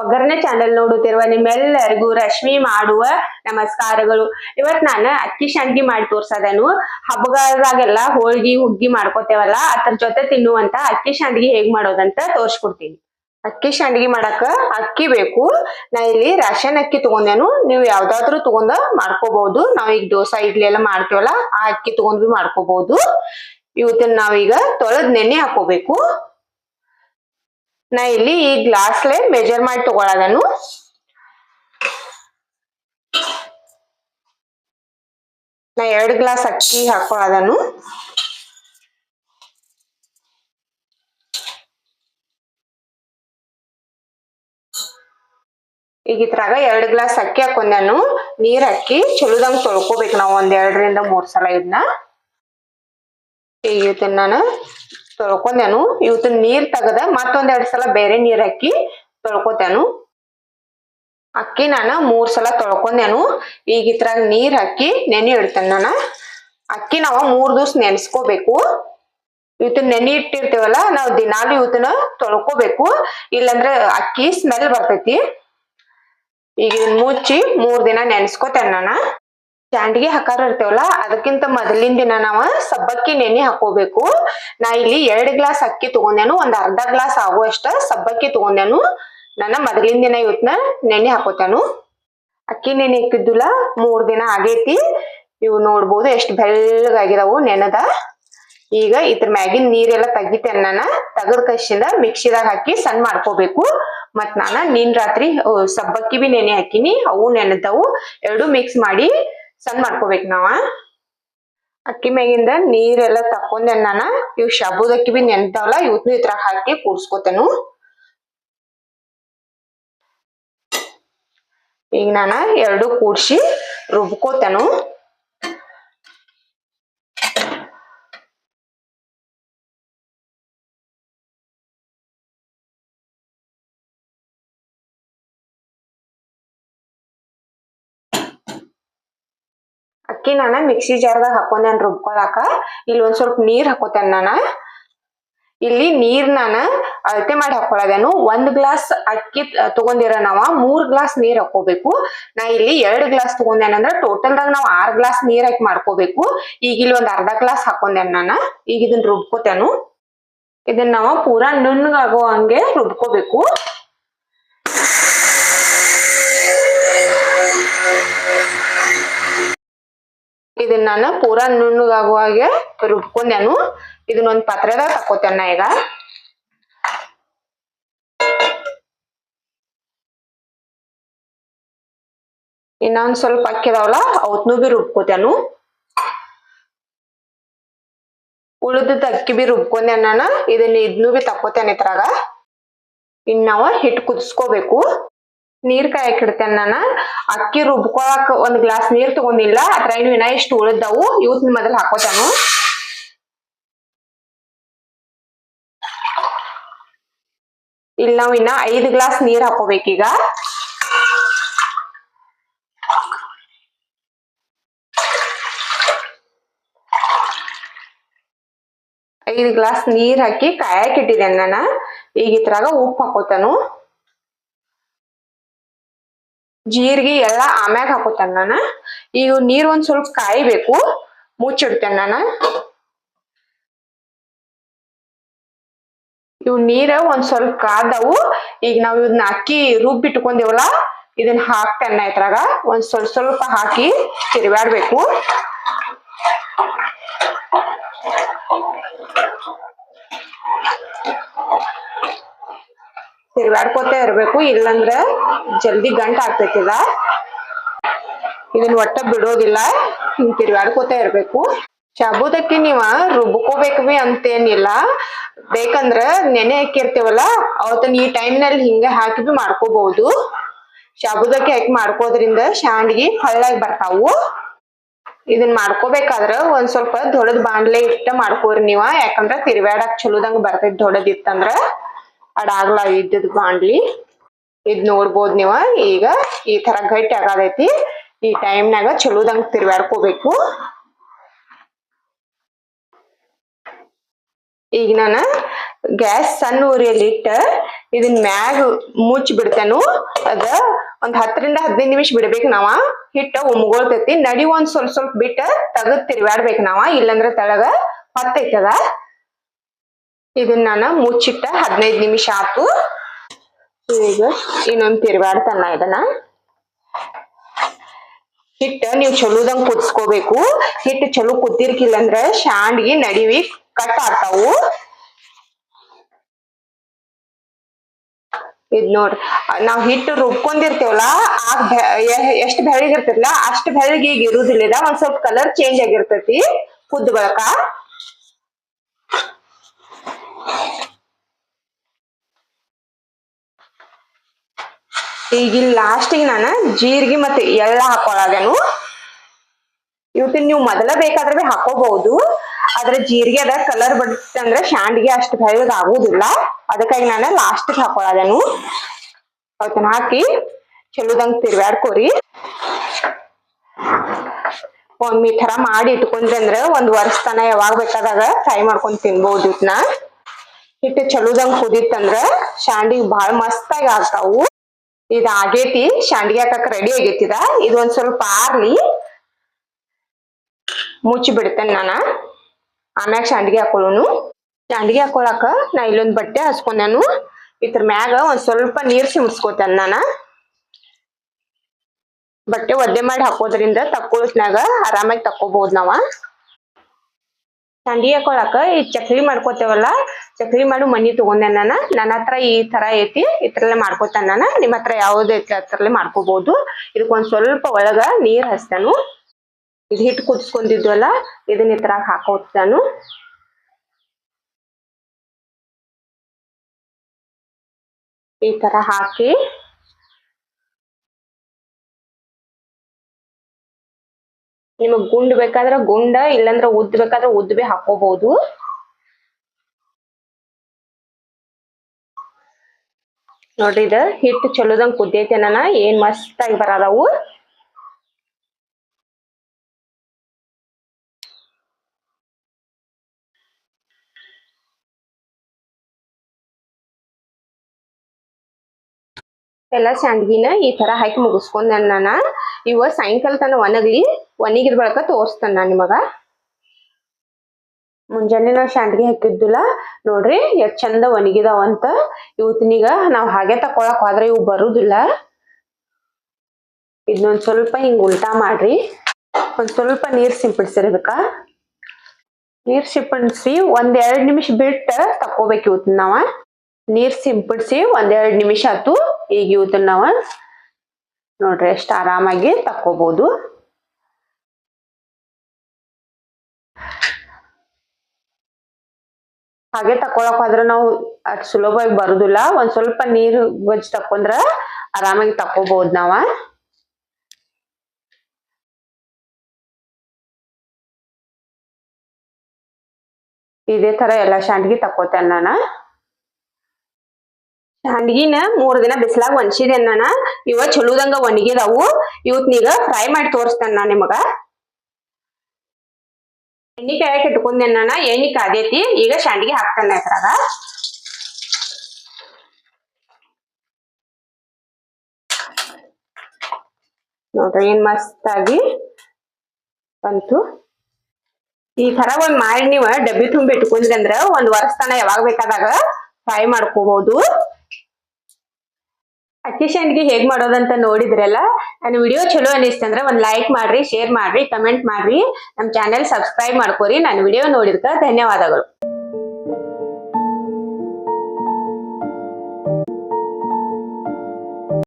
ಒಗ್ಗರಣೆ ಚಾನೆಲ್ ನೋಡುತ್ತಿರುವ ನಿಮ್ಮೆಲ್ಲರಿಗೂ ರಶ್ಮಿ ಮಾಡುವ ನಮಸ್ಕಾರಗಳು. ಇವತ್ ನಾನು ಅಕ್ಕಿ ಶಾಂಡ್ಗಿ ಮಾಡಿ ತೋರ್ಸದನು. ಹಬ್ಬಗಳದಾಗೆಲ್ಲ ಹೋಳ್ಗಿ, ಹುಗ್ಗಿ ಮಾಡ್ಕೋತೇವಲ್ಲ, ಅದ್ರ ಜೊತೆ ತಿನ್ನುವಂತ ಅಕ್ಕಿ ಶಾಂಡ್ಗಿ ಹೇಗ್ ಮಾಡೋದಂತ ತೋರ್ಸ್ಕೊಡ್ತೀನಿ. ಅಕ್ಕಿ ಶಾಂಡ್ಗಿ ಮಾಡಕ ಅಕ್ಕಿ ಬೇಕು. ನಾ ಇಲ್ಲಿ ರಾಶನ್ ಅಕ್ಕಿ ತಗೊಂಡೇನು. ನೀವು ಯಾವ್ದಾದ್ರು ತಗೊಂಡ ಮಾಡ್ಕೋಬಹುದು ನಾವ್ ಈಗ ದೋಸಾ, ಇಡ್ಲಿ ಎಲ್ಲ ಮಾಡ್ತೇವಲ್ಲ, ಆ ಅಕ್ಕಿ ತಗೊಂಡ್ವಿ ಮಾಡ್ಕೋಬಹುದು ಇವತ್ತನ್ನ ನಾವೀಗ ತೊಳೆದ್ ನೆನೆ ಹಾಕೋಬೇಕು. ನಾ ಇಲ್ಲಿ ಈ ಗ್ಲಾಸ್ಲೆ ಮೆಜರ್ ಮಾಡಿ ತಗೊಳ್ಳೋದನ್ನು ನಾ ಎರಡು ಗ್ಲಾಸ್ ಅಕ್ಕಿ ಹಾಕೊಳ್ಳೋದನ್ನು ಈಗ ಇದ್ರಾಗ ಎರಡು ಗ್ಲಾಸ್ ಅಕ್ಕಿ ಹಾಕೊಂಡಾನು. ನೀರ್ ಹಾಕಿ ಚಲೋದಂಗ್ ತೊಳ್ಕೊಬೇಕು ನಾವು ಒಂದ್ ಎರಡರಿಂದ ಮೂರ್ ಸಲ ಇದನ್ನ ಈಗ ಇದನ್ನ ನಾನು ತೊಳ್ಕೊಂಡೇನು. ಇವತ್ತಿನ ನೀರ್ ತೆಗದ ಮತ್ತೊಂದೆರಡು ಸಲ ಬೇರೆ ನೀರ್ ಹಾಕಿ ತೊಳ್ಕೊತೇನು. ಅಕ್ಕಿ ನಾನು ಮೂರ್ ಸಲ ತೊಳ್ಕೊಂಡೇನು. ಈಗ ಇದ್ರಾಗ ನೀರ್ ಹಾಕಿ ನೆನೆ ಇಡ್ತೇನೆ ನಾನು. ಅಕ್ಕಿ ನಾವು ಮೂರ್ ದಿವ್ಸ ನೆನ್ಸ್ಕೋಬೇಕು. ಇವತ್ತಿನ ನೆನೆ ಇಟ್ಟಿರ್ತೇವಲ್ಲ, ನಾವು ದಿನಾಲು ಇವತ್ತನ್ನ ತೊಳ್ಕೊಬೇಕು. ಇಲ್ಲಂದ್ರೆ ಅಕ್ಕಿ ಸ್ಮೆಲ್ ಬರ್ತೈತಿ. ಈಗ ಮುಚ್ಚಿ ಮೂರ್ ದಿನ ನೆನ್ಸ್ಕೋತೇನೆ ನಾನು. ಶಾಂಡ್ಗಿ ಹಾಕಾರ ಇರ್ತೇವಲ್ಲ ಅದಕ್ಕಿಂತ ಮೊದಲಿನ ದಿನ ನಾವ ಸಬ್ಬಕ್ಕಿ ನೆನೆ ಹಾಕೋಬೇಕು. ನಾ ಇಲ್ಲಿ ಎರಡು ಗ್ಲಾಸ್ ಅಕ್ಕಿ ತಗೊಂಡೇನು, ಒಂದ್ ಅರ್ಧ ಗ್ಲಾಸ್ ಆಗುವಷ್ಟ ಸಬ್ಬಕ್ಕಿ ತಗೊಂಡೇನು ನನ್ನ ಮೊದಲಿನ ದಿನ ಇವತ್ನ ನೆನೆ ಹಾಕೋತೇನು. ಅಕ್ಕಿ ನೆನೆ ಇಕ್ಕಿದ್ದುಲ್ಲ, ಮೂರ್ ದಿನ ಆಗೈತಿ. ಇವು ನೋಡ್ಬೋದು ಎಷ್ಟು ಬೆಳ್ಳಗಾಗಿದಾವು ನೆನದ. ಈಗ ಇದ್ರ ಮ್ಯಾಗಿನ ನೀರೆಲ್ಲ ತೆಗಿತೇನೆ ನಾನು, ತೆಗದ್ ಕಸಿಂದ ಮಿಕ್ಸಿದಾಗ ಹಾಕಿ ಸಣ್ಣ ಮಾಡ್ಕೋಬೇಕು. ಮತ್ ನಾನು ನಿನ್ನ ರಾತ್ರಿ ಸಬ್ಬಕ್ಕಿ ಬಿ ನೆನೆ ಹಾಕಿನಿ, ಅವು ನೆನೆದವು. ಎರಡು ಮಿಕ್ಸ್ ಮಾಡಿ ಸಣ್ಣ ಮಾಡ್ಕೋಬೇಕು ನಾವ. ಅಕ್ಕಿ ಮ್ಯಾಗಿಂದ ನೀರೆಲ್ಲ ತಕ್ಕೊಂಡೆ ನಾನ ಇವ್ ಅಕ್ಕಿ ಬಿ ನೆನ್ತಾವಲ್ಲ ಇವತ್ನು ಇದ್ರಾಗ ಹಾಕಿ ಕೂಡ್ಸ್ಕೊತೇನು. ಈಗ ನಾನು ಎರಡು ಕೂಡ್ಸಿ ರುಬ್ಕೋತೇನು. ಅಕ್ಕಿ ನಾನ ಮಿಕ್ಸಿ ಜಾರ್ದಾಗ ಹಾಕೊಂಡೇನ್ ರುಬ್ಕೊಳಾಕ. ಇಲ್ಲಿ ಒಂದ್ ಸ್ವಲ್ಪ ನೀರ್ ಹಾಕೋತೇನೆ ನಾನ. ಇಲ್ಲಿ ನೀರ್ ನಾನ ಅಳತೆ ಮಾಡಿ ಹಾಕೊಳ್ಳೋದೇನು ಒಂದ್ ಗ್ಲಾಸ್ ಅಕ್ಕಿ ತಗೊಂಡಿರ ನಾವ, ಮೂರ್ ಗ್ಲಾಸ್ ನೀರ್ ಹಾಕೋಬೇಕು. ನಾ ಇಲ್ಲಿ ಎರಡ್ ಗ್ಲಾಸ್ ತಗೊಂಡೇನಂದ್ರ ಟೋಟಲ್ದಾಗ ನಾವ್ ಆರ್ ಗ್ಲಾಸ್ ನೀರ್ ಹಾಕಿ ಮಾಡ್ಕೋಬೇಕು. ಈಗ ಇಲ್ಲಿ ಒಂದ್ ಅರ್ಧ ಗ್ಲಾಸ್ ಹಾಕೊಂಡೇನ್ ನಾನ. ಈಗ ಇದನ್ನ ರುಬ್ಕೋತೇನು. ಇದನ್ನ ನಾವ ಪೂರಾ ನುಣ್ಣಗಾಗೋ ಹಂಗೆ ರುಬ್ಕೋಬೇಕು. ಇದನ್ನ ನಾನು ಪೂರಾ ನುಣ್ಣಗಾಗುವ ಹಾಗೆ ರುಬ್ಕೊಂಡೇನು. ಇದನ್ನ ಒಂದ್ ಪಾತ್ರೆದಾಗ ತಕ್ಕೋತೇನೆ ಈಗ. ಇನ್ನೊಂದ್ ಸ್ವಲ್ಪ ಅಕ್ಕಿದಾವಲ್ಲ ಅವತ್ನು ಬಿ ರುಬ್ಕೋತೇನು. ಉಳಿದ ಅಕ್ಕಿ ಬಿ ರುಬ್ಕೊಂಡೆ ನಾನು ಇದನ್ನ ಇದ್ನು ಬಿ ತಕ್ಕೋತೇನೆ ಇದ್ರಾಗ. ಇನ್ ನಾವು ಹಿಟ್ಟು ಕುದಿಸ್ಕೋಬೇಕು. ನೀರ್ ಕಾಯಕ್ ಇಡ್ತೇನೆ ನಾನು. ಅಕ್ಕಿ ರುಬ್ಕೊಳಕ್ ಒಂದ್ ಗ್ಲಾಸ್ ನೀರ್ ತಗೊಂಡಿಲ್ಲ. ಅದ್ರ ಏನು ಇನ್ನ ಇಷ್ಟು ಉಳಿದವು. ಇವತ್ ಮೊದಲ್ ಹಾಕೋತಾನು. ಇಲ್ಲಿ ನಾವ್ ಇನ್ನ ಐದ್ ಗ್ಲಾಸ್ ನೀರ್ ಹಾಕೋಬೇಕೀಗ. ಐದು ಗ್ಲಾಸ್ ನೀರ್ ಹಾಕಿ ಕಾಯಕ್ ಇಟ್ಟಿದ್ದೇನೆ ನಾನು. ಈಗ ಇದ್ರಾಗ ಉಪ್ಪು ಹಾಕೋತಾನು. ಜೀರಿಗೆ ಎಲ್ಲ ಆಮ್ಯಾಗ ಹಾಕೋತಾನ ನಾನು. ಈಗ ನೀರು ಒಂದ್ ಸ್ವಲ್ಪ ಕಾಯಬೇಕು. ಮುಚ್ಚಿಡ್ತೇನೆ ನಾನು. ಇವ್ ನೀರ ಒಂದ್ ಸ್ವಲ್ಪ ಕಾದವು. ಈಗ ನಾವ್ ಇದನ್ನ ಅಕ್ಕಿ ರುಬ್ಬಿಟ್ಕೊಂಡಿವಲ್ಲ ಇದನ್ನ ಹಾಕ್ತೇನೆ ಇದ್ರಾಗ. ಒಂದ್ ಸ್ವಲ್ಪ ಸ್ವಲ್ಪ ಹಾಕಿ ತಿರ್ಗಾಡ್ಬೇಕು ತಿರ್ಗಾಡ್ಕೋತ ಇರಬೇಕು, ಇಲ್ಲಂದ್ರ ಜಲ್ದಿ ಗಂಟ ಆಗ್ತೈತಿಲ್ಲ. ಇದನ್ನ ಒಟ್ಟ ಬಿಡೋದಿಲ್ಲ, ಹಿಂಗ್ ಇರ್ಬೇಕು. ಶಾಬೂದಕ್ಕಿ ನೀವ ರುಬ್ಕೋಬೇಕು ಬಿ ಅಂತೇನಿಲ್ಲ. ಬೇಕಂದ್ರ ನೆನೆ ಹಾಕಿರ್ತೇವಲ್ಲ ಅವತ್ತನ್ನ ಈ ಟೈಮ್ನಲ್ಲಿ ಹಿಂಗ ಹಾಕಿ ಬಿ ಮಾಡ್ಕೋಬಹುದು. ಶಾಬೂದಕ್ಕಿ ಹಾಕಿ ಮಾಡ್ಕೋದ್ರಿಂದ ಶಾಂಡ್ಗಿ ಹಳ್ಳಾಗಿ ಬರ್ತಾವು. ಇದನ್ನ ಮಾಡ್ಕೋಬೇಕಾದ್ರ ಒಂದ್ ಸ್ವಲ್ಪ ದೊಡ್ಡದ್ ಬಾಂಡ್ಲೆ ಇಟ್ಟ ಮಾಡ್ಕೋರಿ ನೀವ, ಯಾಕಂದ್ರ ತಿರ್ವ್ಯಾಡಕ್ ಚಲೋದಂಗ ಬರ್ತೈತಿ ದೊಡ್ಡದ್ ಇತ್ತಂದ್ರ ಅಡಾಗ್ಲ ಇದ್ದದ್ ಬಾಂಡ್ಲಿ ಇದ್ ನೋಡ್ಬೋದ್ ನೀವ. ಈಗ ಈ ತರ ಗಟ್ಟಿ ಆಗದೈತಿ. ಈ ಟೈಮ್ನಾಗ ಚಲೋದಂಗ ತಿರ್ವಾಡ್ಕೋಬೇಕು ಈಗ ನಾನು ಗ್ಯಾಸ್ ಸಣ್ಣ ಉರಿಯಲ್ಲಿ ಇಟ್ಟ ಇದನ್ ಮ್ಯಾಗ ಮುಚ್ಚಿ ಬಿಡ್ತೇನು. ಅದ ಒಂದ್ ಹತ್ತರಿಂದ ಹದಿನೈದು ನಿಮಿಷ ಬಿಡ್ಬೇಕು ನಾವ. ಹಿಟ್ಟ ಉಮ್ಗೊಳ್ತೈತಿ. ನಡಿ ಒಂದ್ ಸ್ವಲ್ಪ ಸ್ವಲ್ಪ ಬಿಟ್ಟ ತಗದ್ ತಿರ್ಗಾಡ್ಬೇಕು ನಾವ. ಇಲ್ಲಂದ್ರ ತಳಗ ಹೊತ್ತೈತದ. ಇದನ್ನ ನಾನು ಮುಚ್ಚಿಟ್ಟ ಹದಿನೈದು ನಿಮಿಷ ಆತು. ಈಗ ಇನ್ನೊಂದ್ ತಿರ್ಗಾಡ್ತಾನ ಇದನ್ನ. ಹಿಟ್ಟ ನೀವು ಚಲೋದಂಗ್ ಕುದಿಸ್ಕೋಬೇಕು. ಹಿಟ್ಟು ಚಲೋ ಕುದ್ದಿರ್ಕಿಲ್ಲ ಅಂದ್ರೆ ಶಾಂಡ್ಗಿ, ನಡಿವಿ ಕಟ್ ಆಗ್ತಾವು. ಇದ್ ನೋಡ್ರಿ ನಾವ್ ಹಿಟ್ಟು ರುಬ್ಕೊಂಡಿರ್ತೇವಲ್ಲ ಆಗ ಎಷ್ಟ್ ಬೆಳ್ಳಗಿರ್ತೈತಿಲ್ಲ ಅಷ್ಟ್ ಬೆಳಗ್ಗೆ ಈಗ ಇರುದಿಲ್ಲ ಒಂದ್ ಸ್ವಲ್ಪ ಕಲರ್ ಚೇಂಜ್ ಆಗಿರ್ತೈತಿ, ಕುದ್ದ ಬಳಕ. ಈಗ ಇಲ್ಲಿ ಲಾಸ್ಟಿಗೆ ನಾನು ಜೀರಿಗೆ ಮತ್ತೆ ಎಳ್ಳ ಹಾಕೊಳಗೇನು ಇವತ್ತಿನ ನೀವು ಮೊದಲ ಬೇಕಾದ್ರೆ ಭೀ ಹಾಕೋಬಹುದು. ಆದ್ರೆ ಜೀರಿಗೆ ಅದ ಕಲರ್ ಬರ್ತಂದ್ರೆ ಶಾಂಡ್ಗೆ ಅಷ್ಟು ಬೆಳಗ್ಗೆ ಆಗುದಿಲ್ಲ. ಅದಕ್ಕಾಗಿ ನಾನು ಲಾಸ್ಟಿಗೆ ಹಾಕೊಳದೇನು. ಅವತ್ತನ್ನ ಹಾಕಿ ಚಲೋದಂಗ್ ತಿರ್ಗಾಡ್ಕೋರಿ ಒಮ್ಮೆ ತರ ಮಾಡಿ ಇಟ್ಕೊಂಡ್ರಿ ಅಂದ್ರೆ ಒಂದ್ ವರ್ಷ ತನ ಯಾವಾಗ ಬೇಕಾದಾಗ ಫ್ರೈ ಮಾಡ್ಕೊಂಡ್ ತಿನ್ಬಹುದು ಇದನ್ನ ಹಿಟ್ಟು ಚಲೋದಂಗ್ ಕುದಿತ್ತಂದ್ರ ಶಾಂಡಿಗೆ ಬಹಳ ಮಸ್ತಾಗಿ ಆಗ್ತಾವು. ಇದ್ ಆಗೇತಿ ಶಾಂಡ್ಗಿ ಹಾಕಕ್ ರೆಡಿ ಆಗೇತಿದ ಇದು. ಒಂದ್ ಸ್ವಲ್ಪ ಆರ್ಲಿ. ಮುಚ್ಚಿ ಬಿಡ್ತೇನೆ ನಾನ. ಆಮ್ಯಾಗ ಶಾಂಡ್ಗಿ ಹಾಕೊಳ್ಳೋನು. ಶಾಂಡ್ಗಿ ಹಾಕೊಳಕ ನಾ ಇಲ್ಲೊಂದ್ ಬಟ್ಟೆ ಹಸ್ಕೊಂಡೇನು ಇದ್ರ ಮ್ಯಾಗ ಒಂದ್ ಸ್ವಲ್ಪ ನೀರ್ ಸಿಮ್ಸ್ಕೊತೇನೆ ನಾನ. ಬಟ್ಟೆ ಒದ್ದೆ ಮಾಡಿ ಹಾಕೋದ್ರಿಂದ ತಕ್ಕೊಳತ್ನಾಗ ಆರಾಮಾಗಿ ತಕ್ಕೋಬಹುದು ನಾವ. ಸಂಡಿ ಹಾಕೊಳಕ ಈ ಚಕ್ಲಿ ಮಾಡ್ಕೋತೇವಲ್ಲ, ಚಕ್ಲಿ ಮಾಡು ಮನಿ ತಗೊಂಡೆ ನಾನು. ನನ್ನ ಹತ್ರ ಈ ತರ ಐತಿ ಇದ್ರಲ್ಲೇ ಮಾಡ್ಕೋತಾನ ನಾನು. ನಿಮ್ಮ ಹತ್ರ ಯಾವ್ದು ಐತಿ ಅದ್ರಲ್ಲೇ ಮಾಡ್ಕೋಬಹುದು ಇದಕ್ ಒಂದ್ ಸ್ವಲ್ಪ ಒಳಗ ನೀರ್ ಹಚ್ತಾನು. ಇದು ಹಿಟ್ಟು ಕುದಿಸ್ಕೊಂಡಿದ್ವಲ್ಲ, ಇದನ್ನ ಈ ತರ ಹಾಕೋತಾನು ಈ ತರ ಹಾಕಿ ನಿಮಗ್ ಗುಂಡ್ ಬೇಕಾದ್ರ ಗುಂಡ, ಇಲ್ಲಂದ್ರ ಉದ್ದ ಬೇಕಾದ್ರ ಉದ್ದ ಬಿ ಹಾಕೋಬಹುದು ನೋಡ್ರಿ ಇದ ಹಿಟ್ಟು ಚಲೋದಂಗ್ ಕುದ್ದೈತೆ ನಾನ ಏನ್ ಮಸ್ತ್ ಆಗಿ ಬರದವು. ಎಲ್ಲಾ ಈ ತರ ಹಾಕಿ ಮುಗಿಸ್ಕೊಂಡೆ ನಾನು ಇವ ಸಾಯಂಕಾಲ ತನ ಒಣಗ್ಲಿ. ಒಣಗಿದ ಬಳಕ ತೋರಿಸ್ತೇನೆ ನಾನು ನಿಮಗ. ಮುಂಜಾನೆ ನಾವು ಶಾಂಡ್ಗೆ ಹಾಕಿದ್ದಿಲ್ಲ ನೋಡ್ರಿ ಎಷ್ಟ್ ಚಂದ ಒಣಗಿದಾವ ಅಂತ. ಇವತ್ತಿನೀಗ ನಾವು ಹಾಗೆ ತಕೊಳಕ್ ಹೋದ್ರೆ ಇವು ಬರುದಿಲ್ಲ. ಇದನ್ನೊಂದ್ ಸ್ವಲ್ಪ ಹಿಂಗ್ ಉಲ್ಟಾ ಮಾಡ್ರಿ. ಒಂದ್ ಸ್ವಲ್ಪ ನೀರ್ ಸಿಂಪಡಿಸಿರಿ ನೀರ್ ಸಿಂಪಡಿಸಿ ಒಂದ್ ಎರಡ್ ನಿಮಿಷ ಬಿಟ್ಟು ತಕೋಬೇಕು ಇವತ್ತಿನ ನಾವ. ನೀರ್ ಸಿಂಪಡಿಸಿ ಒಂದ್ ಎರಡ್ ನಿಮಿಷ ಆತು ಈಗ ಇವತ್ತಿನ ನಾವ. ನೋಡ್ರಿ ಎಷ್ಟ್ ಆರಾಮಾಗಿ ತಕ್ಕೋಬಹುದು ಹಾಗೆ ತಕೊಳಕ್ ಹೋದ್ರೆ ನಾವು ಅದ್ ಸುಲಭವಾಗಿ ಬರುದಿಲ್ಲ. ಒಂದ್ ಸ್ವಲ್ಪ ನೀರು ಗೊಜ್ಜು ತಕೊಂಡ್ರ ಆರಾಮಾಗಿ ತಕೋಬಹುದು ನಾವ. ಇದೇ ತರ ಎಲ್ಲಾ ಶಾಂಡ್ಗಿ ತಕೋತೇನೆ ನಾನ. ಶಾಂಡ್ಗಿನ ಮೂರ್ ದಿನ ಬಿಸಿಲಾಗ ಒಣಸಿದೆ ನಾನ. ಇವ ಚಲೋದಂಗ ಒಣಗಿದವು. ಇವತ್ನೀಗ ಫ್ರೈ ಮಾಡಿ ತೋರಿಸ್ತೇನೆ ನಾ ನಿಮಗ. ಎಣ್ಣಿ ಕಾಯಕ್ ಇಟ್ಕೊಂಡೆ ನಾನ ಎಣ್ಣಿ ಕಾದೈತಿ, ಈಗ ಶಾಂಡಿಗೆ ಹಾಕ್ತೇನೆ ಅದ್ರಾಗ. ನೋಡ್ರಿ, ಏನ್ ಮಸ್ತ್ ಬಂತು. ಈ ತರ ಒಂದ್ ಮಾಡಿ ನೀವು ಡಬ್ಬಿ ತುಂಬಿ ಇಟ್ಕೊಂಡ್ರಿ ಅಂದ್ರ ಒಂದ್ ವರ್ಷ ತನ ಯಾವಾಗ ಬೇಕಾದಾಗ ಫ್ರೈ ಮಾಡ್ಕೋಬಹುದು ಅಕ್ಕಿ ಶಾಂಡ್ಗಿ ಹೇಗ್ ಮಾಡೋದಂತ ನೋಡಿದ್ರಲ್ಲ ನನ್ನ ವಿಡಿಯೋ ಚಲೋ ಅನಿಸ್ತಂದ್ರೆ ಒಂದ್ ಲೈಕ್ ಮಾಡ್ರಿ ಶೇರ್ ಮಾಡ್ರಿ ಕಮೆಂಟ್ ಮಾಡ್ರಿ. ನಮ್ ಚಾನೆಲ್ ಸಬ್ಸ್ಕ್ರೈಬ್ ಮಾಡ್ಕೋರಿ ನನ್ನ ವಿಡಿಯೋ ನೋಡಿದ್ಕ ಧನ್ಯವಾದಗಳು.